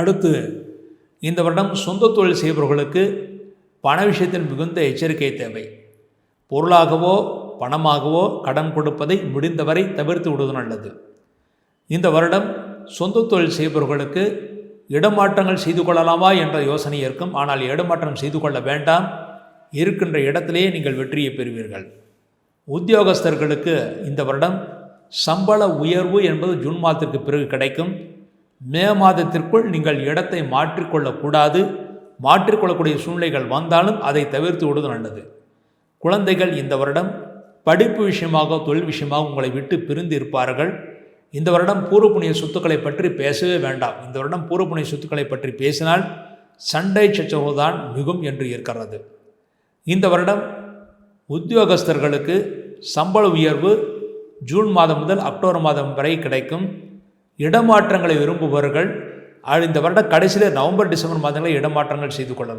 அடுத்து இந்த வருடம் சொந்த தொழில் செய்பவர்களுக்கு பண விஷயத்தில் மிகுந்த எச்சரிக்கை தேவை. பொருளாகவோ பணமாகவோ கடன் கொடுப்பதை முடிந்தவரை தவிர்த்து விடுவது நல்லது. இந்த வருடம் சொந்த தொழில் செய்பவர்களுக்கு இடமாற்றங்கள் செய்து கொள்ளலாமா என்ற யோசனை இருக்கும். ஆனால் இடமாற்றம் செய்து கொள்ள வேண்டாம். இருக்கின்ற இடத்திலேயே நீங்கள் வெற்றியை பெறுவீர்கள். உத்தியோகஸ்தர்களுக்கு இந்த வருடம் சம்பள உயர்வு என்பது ஜூன் மாதத்திற்கு பிறகு கிடைக்கும். மே மாதத்திற்குள் நீங்கள் இடத்தை மாற்றிக்கொள்ளக்கூடாது. மாற்றிக்கொள்ளக்கூடிய சூழ்நிலைகள் வந்தாலும் அதை தவிர்த்து விடுவது நல்லது. குழந்தைகள் இந்த வருடம் படிப்பு விஷயமாக தொழில் விஷயமாக உங்களை விட்டு பிரிந்து இருப்பார்கள். இந்த வருடம் பூர்வ புண்ணிய சொத்துக்களை பற்றி பேசவே வேண்டாம். இந்த வருடம் பூர்வ புண்ணிய சொத்துக்களை பற்றி பேசினால் சண்டை சச்சரவு தான் மிகும் என்று இருக்கிறது இந்த வருடம் உத்தியோகஸ்தர்களுக்கு சம்பள உயர்வு ஜூன் மாதம் முதல் அக்டோபர் மாதம் வரை கிடைக்கும். இடமாற்றங்களை விரும்புபவர்கள் இந்த வருட கடைசியில் நவம்பர் டிசம்பர் மாதங்களில் இடமாற்றங்கள் செய்து கொள்ளலாம்.